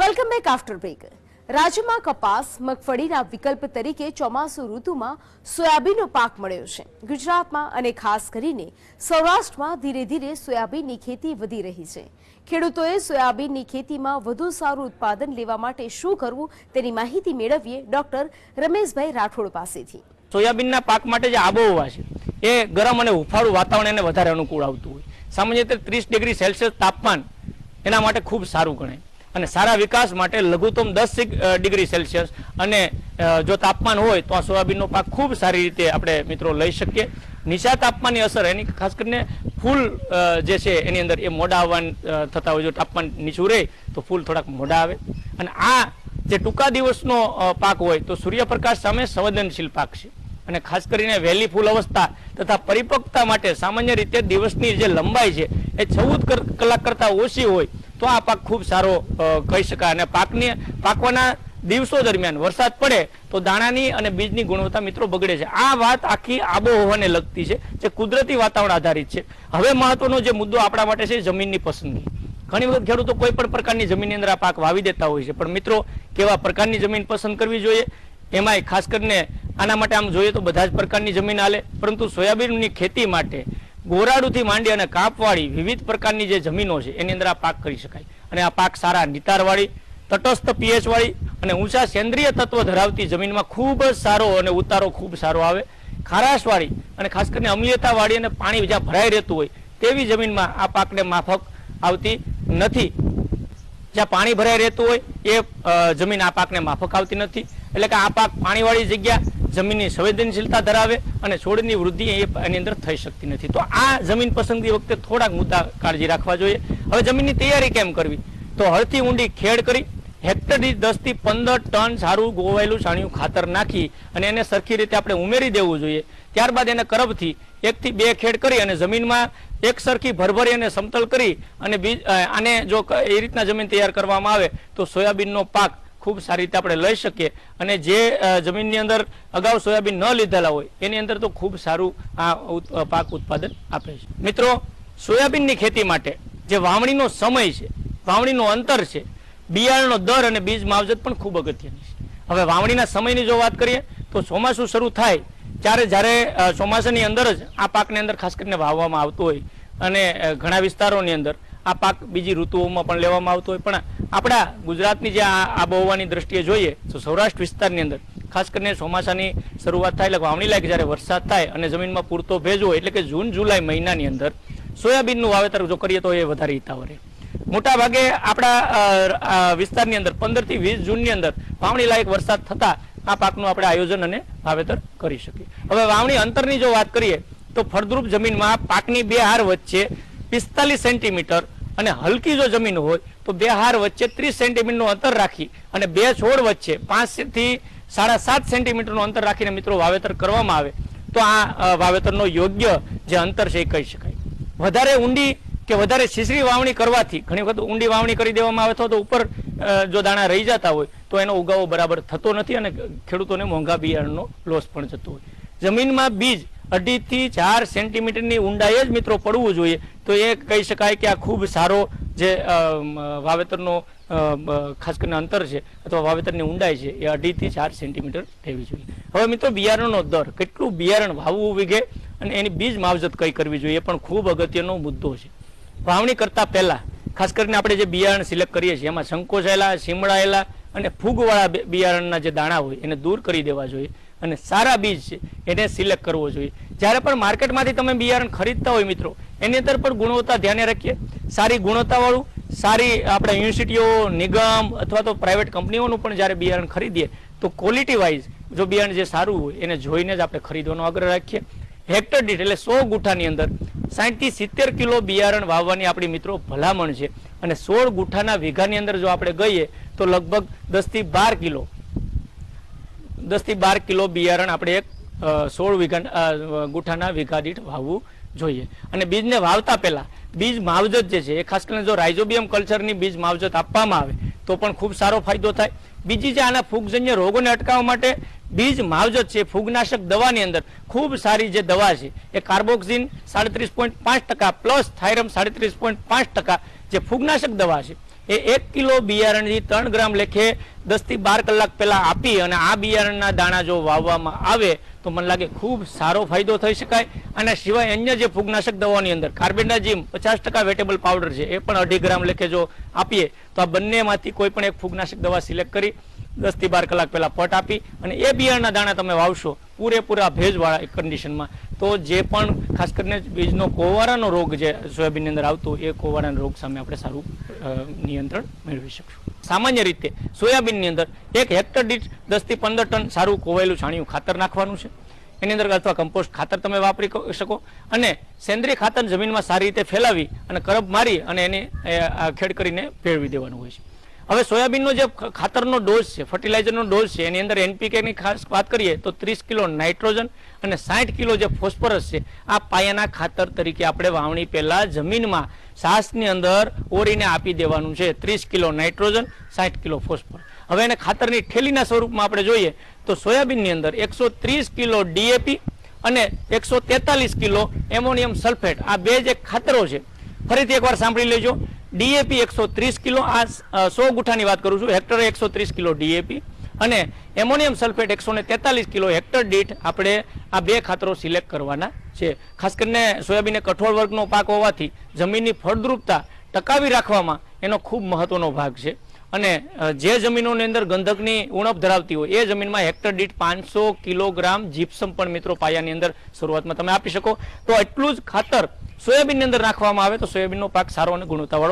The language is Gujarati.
વેલકમ બેક આફ્ટર બ્રેક રાજ્યમાં કપાસ, મગફળીના વિકલ્પ તરીકે ચોમાસુ ઋતુમાં સોયાબીનનો પાક મળ્યો છે. ગુજરાતમાં અને ખાસ કરીને સૌરાષ્ટ્રમાં ધીરે ધીરે સોયાબીનની ખેતી વધી રહી છે. ખેડૂતોએ સોયાબીનની ખેતીમાં વધુ સારું ઉત્પાદન લેવા માટે શું કરવું તેની માહિતી મેળવીએ ડોક્ટર રમેશભાઈ રાઠોડ પાસેથી. સોયાબીનના પાક માટે જે આબોહવા છે, એ ગરમ અને હુફાળું વાતાવરણ એને વધારે અનુકૂળ આવતું હોય. સામાન્ય રીતે ત્રીસ ડિગ્રી સેલ્સિયસ તાપમાન એના માટે ખૂબ સારું ગણાય. અને સારા વિકાસ માટે લઘુત્તમ દસ ડિગ્રી સેલ્સિયસ. અને જો તાપમાન હોય તો આ સોયાબીનનો પાક ખૂબ સારી રીતે આપણે મિત્રો લઈ શકીએ. નીચા તાપમાનની અસર એની, ખાસ કરીને ફૂલ જે છે એની અંદર એ મોડા આવવાન થતા હોય જો તાપમાન નીચું રહે તો ફૂલ થોડાક મોડા આવે. અને આ જે ટૂંકા દિવસનો પાક હોય તો સૂર્યપ્રકાશ સામે સંવેદનશીલ પાક છે. અને ખાસ કરીને વહેલી ફૂલ અવસ્થા તથા પરિપક્વતા માટે સામાન્ય રીતે દિવસની જે લંબાઈ છે એ ચૌદ કલાક કરતાં ઓછી હોય તો આ પાક ખૂબ સારો કહી શકાય. અને પાકની, પાકવાના દિવસો દરમિયાન વરસાદ પડે તો દાણાની અને બીજની ગુણવત્તા મિત્રો બગડે છે. આ વાત આખી આબોહવાને લગતી છે, જે કુદરતી વાતાવરણ આધારિત છે. હવે મહત્વનો જે મુદ્દો આપણા માટે છે જમીનની પસંદગી. ઘણી વખત ખેડૂતો કોઈ પણ પ્રકારની જમીનની અંદર આ પાક વાવી દેતા હોય છે, પણ મિત્રો કેવા પ્રકારની જમીન પસંદ કરવી જોઈએ? એમાંય ખાસ કરીને આના માટે આમ જોઈએ તો બધા જ પ્રકારની જમીન હાલે, પરંતુ સોયાબીનની ખેતી માટે ગોરાડુથી માંડી અને કાપવાળી વિવિધ પ્રકારની જે જમીનો છે, એની અંદર આ પાક કરી શકાય. અને આ પાક સારા નિતારવાળી, તટસ્થ પીએચવાળી અને ઊંચા સેન્દ્રિય તત્વ ધરાવતી જમીનમાં ખૂબ જ સારો અને ઉતારો ખૂબ સારો આવે. ખારાશવાળી અને ખાસ કરીને અમ્લીયતાવાળી અને પાણી જ્યાં ભરાઈ રહેતું હોય, તેવી જમીનમાં આ પાકને માફક આવતી નથી. જ્યાં પાણી ભરાઈ રહેતું હોય, એ જમીન આ પાકને માફક આવતી નથી. એટલે કે આ પાક પાણીવાળી જગ્યા જમીનની સંવેદનશીલતા ધરાવે અને છોડની વૃદ્ધિ એની અંદર થઈ શકતી નથી. તો આ જમીન પસંદગી વખતે થોડાક મુદ્દા કાળજી રાખવા જોઈએ. હવે જમીનની તૈયારી કેમ કરવી? તો હળથી ઊંડી ખેડ કરી હેક્ટર દીઠ દસથી પંદર ટન સારું ગોવાયેલું છાણિયું ખાતર નાખી અને એને સરખી રીતે આપણે ઉમેરી દેવું જોઈએ. ત્યારબાદ એને કરબથી એકથી બે ખેડ કરી અને જમીનમાં એક સરખી ભરભરી અને સમતલ કરી અને બીજ આને જો એ રીતના જમીન તૈયાર કરવામાં આવે તો સોયાબીનનો પાક ખૂબ સારી રીતે આપણે લઈ શકીએ. અને જે જમીનની અંદર અગાઉ સોયાબીન ન લીધેલા હોય, એની અંદર તો ખૂબ સારું આ પાક ઉત્પાદન આપે છે. મિત્રો, સોયાબીનની ખેતી માટે જે વાવણીનો સમય છે, વાવણીનું અંતર છે, બિયારણનો દર અને બીજ માવજત પણ ખૂબ અગત્યની છે. હવે વાવણીના સમયની જો વાત કરીએ, તો ચોમાસું શરૂ થાય ત્યારે જ્યારે ચોમાસાની અંદર જ આ પાકની અંદર ખાસ કરીને વાવવામાં આવતું હોય અને ઘણા વિસ્તારોની અંદર આ પાક બીજી ઋતુઓમાં પણ લેવામાં આવતો હોય. પણ આપણા ગુજરાતની જે આબોહવાની દ્રષ્ટિએ જોઈએ, તો સૌરાષ્ટ્ર વિસ્તારની અંદર, ખાસ કરીને ચોમાસાની શરૂઆત થાય, એટલે વાવણી લાયક જ્યારે વરસાદ થાય અને જમીનમાં પૂરતો ભેજ હોય, એટલે કે જૂન, જુલાઈ મહિનાની અંદર સોયાબીનનું વાવેતર જો કરીએ, તો એ વધારે હિતાવ રહે. મોટા ભાગે આપણા વિસ્તારની અંદર પંદરથી વીસ જૂનની અંદર વાવણી લાયક વરસાદ થતા આ પાકનું આપણે આયોજન અને વાવેતર કરી શકીએ. હવે વાવણી અંતરની જો વાત કરીએ, તો ફળદ્રુપ જમીનમાં પાકની બે હાર વચ્ચે પિસ્તાલીસ સેન્ટીમીટર અને હલકી જો જમીન હોય, તો બે હાર વચ્ચે ત્રીસ સેન્ટીમીટરનું અંતર રાખી અને બે છોડ વચ્ચે પાંચથી સાડા સાત સેન્ટીમીટરનું અંતર રાખીને મિત્રો વાવેતર કરવામાં આવે, તો આ વાવેતરનો યોગ્ય જે અંતર છે એ કહી શકાય. વધારે ઊંડી કે વધારે શીશરી વાવણી કરવાથી, ઘણી વખત ઊંડી વાવણી કરી દેવામાં આવે તો ઉપર જો દાણા રહી જતા હોય, તો એનો ઉગાવો બરાબર થતો નથી અને ખેડૂતોને મોંઘા બિયારણનો લોસ પણ જતો હોય. જમીનમાં બીજ અઢીથી ચાર સેન્ટીમીટરની ઊંડાઈએ જ મિત્રો પડવું જોઈએ. તો એ કહી શકાય કે આ ખૂબ સારો જે વાવેતરનો ખાસ કરીને અંતર છે અથવા વાવેતરની ઊંડાઈ છે, એ અઢીથી ચાર સેન્ટીમીટર રહેવી જોઈએ. હવે મિત્રો બિયારણનો દર, કેટલું બિયારણ વાવવું વીઘે અને એની બીજ માવજત કઈ કરવી જોઈએ પણ ખૂબ અગત્યનો મુદ્દો છે. વાવણી કરતા પહેલા, ખાસ કરીને આપણે જે બિયારણ સિલેક્ટ કરીએ છીએ, એમાં સંકોચાયેલા સીમડાયેલા અને ફૂગવાળા બિયારણના જે દાણા હોય એને દૂર કરી દેવા જોઈએ. અને સારા બીજ છે, એને સિલેક્ટ કરવો જોઈએ. જ્યારે પણ માર્કેટમાંથી તમે બિયારણ ખરીદતા હોય મિત્રો, એની અંદર પણ ગુણવત્તા ધ્યાને રાખીએ. સારી ગુણવત્તાવાળું, સારી આપણે યુનિવર્સિટીઓ, નિગમ અથવા તો પ્રાઇવેટ કંપનીઓનું પણ જ્યારે બિયારણ ખરીદીએ, તો ક્વોલિટી વાઇઝ જો બિયારણ જે સારું હોય, એને જોઈને જ આપણે ખરીદવાનો આગ્રહ રાખીએ. હેક્ટર દીઠ એટલે સો ગુઠાની અંદર સાહીઠથી સિત્તેર કિલો બિયારણ વાવવાની આપણી મિત્રો ભલામણ છે. અને સોળ ગુઠાના વીઘાની અંદર જો આપણે ગઈએ, તો લગભગ દસથી બાર કિલો દસથી બાર કિલો બિયારણ આપણે એક સોળ વીઘા ગુઠાના વીઘા દીઠ વાવવું જોઈએ. અને બીજને વાવતા પહેલા બીજ માવજત જે છે, એ ખાસ કરીને જો રાઇઝોબિયમ કલ્ચરની બીજ માવજત આપવામાં આવે, તો પણ ખૂબ સારો ફાયદો થાય. બીજી જે આના ફૂગજન્ય રોગોને અટકાવવા માટે બીજ માવજત છે, ફૂગનાશક દવાની અંદર ખૂબ સારી જે દવા છે, એ કાર્બોક્સિન સાડત્રીસ પોઈન્ટ પાંચ ટકા પ્લસ થાઇરમ સાડત્રીસ પોઈન્ટ પાંચ ટકા જે ફૂગનાશક દવા છે એ એક કિલો બિયારણથી ત્રણ ગ્રામ લેખે દસથી બાર કલાક પહેલા આપી અને આ બિયારણના દાણા જો વાવવામાં આવે તો મને લાગે ખૂબ સારો ફાયદો થઈ શકાય. અને સિવાય અન્ય જે ફૂગનાશક દવાની અંદર કાર્બેન્ડાજીમ પચાસ ટકા વેટેબલ પાવડર છે એ પણ અઢી ગ્રામ લેખે જો આપીએ તો આ બંનેમાંથી કોઈ પણ એક ફૂગનાશક દવા સિલેક્ટ કરી દસથી બાર કલાક પહેલા પટ આપી અને એ બિયારણના દાણા તમે વાવશો પૂરેપૂરા ભેજવાળા કન્ડિશનમાં તો જે પણ ખાસ કરીને બીજનો કોવારાનો રોગ જે સોયાબીનની અંદર આવતો એ કોવારાના રોગ સામે આપણે સારું નિયંત્રણ મેળવી શકશું. સામાન્ય રીતે સોયાબીનની અંદર એક હેક્ટર દીઠ દસથી પંદર ટન સારું કોવાયેલું છાણિયું ખાતર નાખવાનું છે. એની અંદર અથવા કમ્પોસ્ટ ખાતર તમે વાપરી શકો. અને સેન્દ્રિય ખાતર જમીનમાં સારી રીતે ફેલાવી અને કરબ મારી અને એને ખેડ કરીને ભેળવી દેવાનું હોય છે. હવે સોયાબીનનો જે ખાતરનો ડોઝ છે, ફર્ટિલાઇઝરનો ડોઝ છે, એની અંદર એનપીકેની ખાસ વાત કરીએ તો ત્રીસ કિલો નાઇટ્રોજન અને સાઠ કિલો જે ફોસ્ફરસ છે, આ પાયાના ખાતર તરીકે આપણે વાવણી પહેલા જમીનમાં સાસની અંદર ઓરીને આપી દેવાનું છે. ત્રીસ કિલો નાઇટ્રોજન, સાઠ કિલો ફોસ્ફરસ. હવે એને ખાતરની ઠેલીના સ્વરૂપમાં આપણે જોઈએ તો સોયાબીનની અંદર એકસો કિલો ડીએપી અને એકસો કિલો એમોનિયમ સલ્ફેટ. આ બે જે ખાતરો છે. ફરીથી એકવાર સાંભળી લેજો. ડીએપી એકસો ત્રીસ કિલો, આ સો ગુઠાની વાત કરું છું, હેક્ટરે એકસો ત્રીસ કિલો ડીએપી અને એમોનિયમ સલ્ફેટ એકસો ને તેતાલીસ કિલો હેક્ટર દીઠ આપણે આ બે ખાતરો સિલેક્ટ કરવાના છે. ખાસ કરીને સોયાબીન કઠોળ વર્ગનો પાક હોવાથી જમીનની ફળદ્રુપતા ટકાવી રાખવામાં એનો ખૂબ મહત્વનો ભાગ છે. અને જે જમીનોની અંદર ગંધકની ઉણપ ધરાવતી હોય, એ જમીનમાં હેક્ટર દીઠ પાંચસો કિલોગ્રામ જીપ્સમ પણ મિત્રો પાયાની અંદર શરૂઆતમાં તમે આપી શકો. તો એટલું જ ખાતર સોયાબીનની અંદર નાખવામાં આવે તો સોયાબીનનો પાક સારો અને ગુણવત્તાવાળો